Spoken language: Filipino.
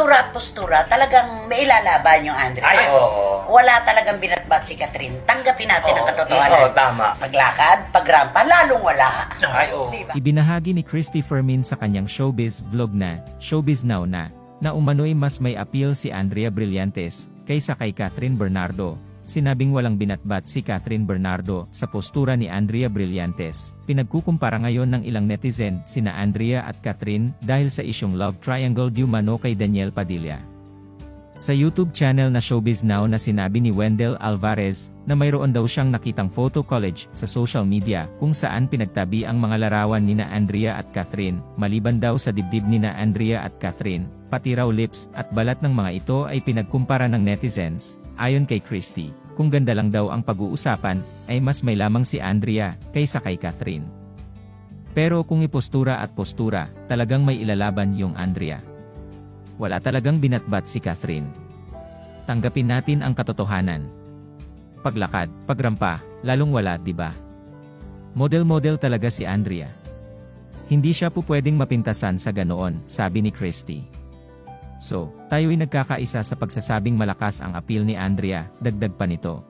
postura at postura, talagang may ilalaban yung Andrea. Ay, oo. Wala talagang binatbat si Catherine. Tanggapin natin ang Oo, katotohanan. oo, tama. Paglakad, pagrampa, lalong wala. Ay, oo. Diba? Ibinahagi ni Christy Fermin sa kanyang showbiz vlog na, Showbiz Now na, na umano'y mas may appeal si Andrea Brillantes, kaysa kay Catherine Bernardo. Sinabing walang binatbat si Catherine Bernardo sa postura ni Andrea Brillantes. Pinagkukumpara ngayon ng ilang netizen sina Andrea at Catherine dahil sa isyong love triangle di umano kay Daniel Padilla. Sa YouTube channel na Showbiz Now na sinabi ni Wendell Alvarez na mayroon daw siyang nakitang photo college sa social media kung saan pinagtabi ang mga larawan nina Andrea at Catherine, maliban daw sa dibdib nina Andrea at Catherine, pati raw lips at balat ng mga ito ay pinagkumpara ng netizens. Ayon kay Christie, kung ganda lang daw ang pag-uusapan, ay mas may lamang si Andrea kaysa kay Catherine. Pero kung ipostura at postura, talagang may ilalaban yung Andrea wala talagang binatbat si Catherine. Tanggapin natin ang katotohanan. Paglakad, pagrampa, lalong wala, di ba? Model-model talaga si Andrea. Hindi siya po pwedeng mapintasan sa ganoon, sabi ni Christy. So, tayo'y nagkakaisa sa pagsasabing malakas ang appeal ni Andrea, dagdag pa nito.